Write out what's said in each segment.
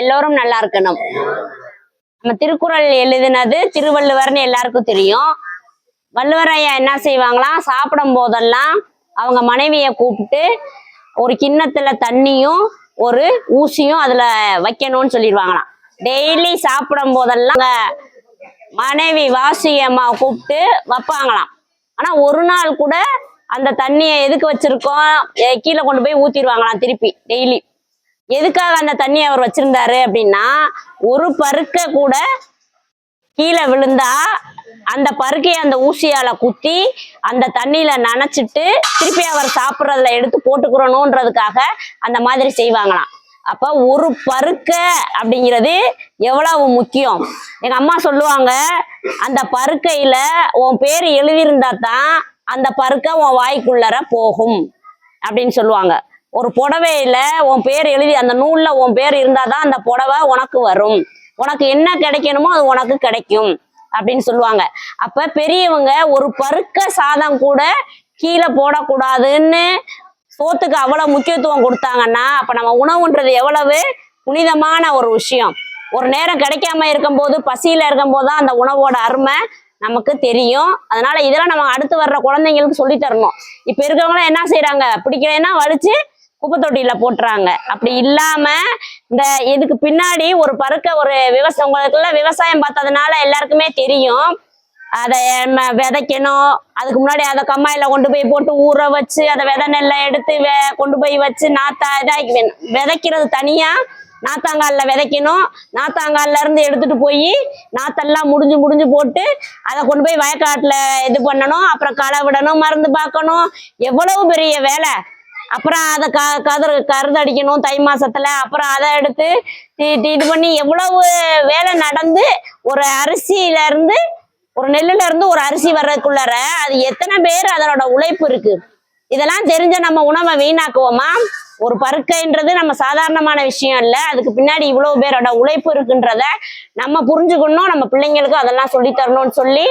எல்லோரும் நல்லா இருக்கணும். நம்ம திருக்குறள் எழுதினது திருவள்ளுவர்னு எல்லாருக்கும் தெரியும். வள்ளுவர் ஐயா என்ன செய்வாங்களாம் சாப்பிடும் போதெல்லாம் அவங்க மனைவியை கூப்பிட்டு ஒரு கிண்ணத்துல தண்ணியும் ஒரு ஊசியும் அதுல வைக்கணும்னு சொல்லிடுவாங்களாம். டெய்லி சாப்பிடும் போதெல்லாம் மனைவி வாசி அம்மாவை கூப்பிட்டு வைப்பாங்களாம். ஆனா ஒரு நாள் கூட அந்த தண்ணியை எதுக்கு வச்சிருக்கோம்? கீழே கொண்டு போய் ஊத்திடுவாங்களாம் திருப்பி டெய்லி. எதுக்காக அந்த தண்ணியை அவர் வச்சிருந்தாரு அப்படின்னா ஒரு பருக்க கூட கீழே விழுந்தா அந்த பருக்கையை அந்த ஊசியால குத்தி அந்த தண்ணியில நனைச்சிட்டு திருப்பி அவர் சாப்பிட்றதுல எடுத்து போட்டுக்கிறணுன்றதுக்காக அந்த மாதிரி செய்வாங்களாம். அப்ப ஒரு பருக்க அப்படிங்கிறது எவ்வளவு முக்கியம்? எங்க அம்மா சொல்லுவாங்க அந்த பருக்கையில உன் பேர் எழுதியிருந்தா தான் அந்த பருக்க உன் வாய்க்குள்ளர போகும் அப்படின்னு சொல்லுவாங்க. ஒரு புடவையில உன் பேர் எழுதி அந்த நூல்ல உன் பேர் இருந்தாதான் அந்த புடவை உனக்கு வரும். உனக்கு என்ன கிடைக்கணுமோ அது உனக்கு கிடைக்கும் அப்படின்னு சொல்லுவாங்க. அப்ப பெரியவங்க ஒரு பருக்க சாதம் கூட கீழே போடக்கூடாதுன்னு சோத்துக்கு அவ்வளவு முக்கியத்துவம் கொடுத்தாங்கன்னா அப்ப நம்ம உணவுன்றது எவ்வளவு புனிதமான ஒரு விஷயம். ஒரு நேரம் கிடைக்காம இருக்கும்போது பசியில இருக்கும்போது தான் அந்த உணவோட அருமை நமக்கு தெரியும். அதனால இதெல்லாம் நம்ம அடுத்து வர்ற குழந்தைங்களுக்கு சொல்லி தரணும். இப்ப இருக்கிறவங்களாம் என்ன செய்யறாங்க பிடிக்கலன்னா வலிச்சு குப்பை தொட்டியில போட்டுறாங்க. அப்படி இல்லாம இந்த இதுக்கு பின்னாடி ஒரு பருக்க ஒரு விவசாயம் உங்களுக்குள்ள விவசாயம் பார்த்ததுனால எல்லாருக்குமே தெரியும். அதை விதைக்கணும். அதுக்கு முன்னாடி அதை கம்மாயில கொண்டு போய் போட்டு ஊற வச்சு அதை விதை நெல்லை எடுத்து கொண்டு போய் வச்சு நாத்தா இதாக்கி விதைக்கிறது தனியா நாத்தாங்கால்ல விதைக்கணும். நாத்தாங்கால்ல இருந்து எடுத்துட்டு போய் நாத்தெல்லாம் முடிஞ்சு முடிஞ்சு போட்டு அதை கொண்டு போய் வயக்காட்டுல இது பண்ணணும். அப்புறம் களை விடணும் மருந்து பார்க்கணும். எவ்வளவு பெரிய வேலை. அப்புறம் அதை க கதிர் கருதடிக்கணும் தை மாசத்துல. அப்புறம் அதை எடுத்து தி- இது பண்ணி எவ்வளவு வேலை நடந்து ஒரு அரிசியில இருந்து ஒரு நெல்லுல இருந்து ஒரு அரிசி வர்றதுக்குள்ளார அது எத்தனை பேர் அதனோட உழைப்பு இருக்கு? இதெல்லாம் தெரிஞ்ச நம்ம உணவை வீணாக்குவோமா? ஒரு பருக்கைன்றது நம்ம சாதாரணமான விஷயம் இல்லை. அதுக்கு பின்னாடி இவ்வளவு பேரோட உழைப்பு இருக்குன்றத நம்ம புரிஞ்சுக்கணும். நம்ம பிள்ளைங்களுக்கு அதெல்லாம் சொல்லி தரணும்னு சொல்லி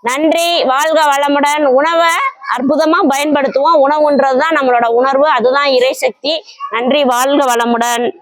நன்றி. வாழ்க வளமுடன். உணவை அற்புதமா பயன்படுத்துவோம். உணவுன்றது தான் நம்மளோட உணர்வு. அதுதான் இறை சக்தி. நன்றி வாழ்க வளமுடன்.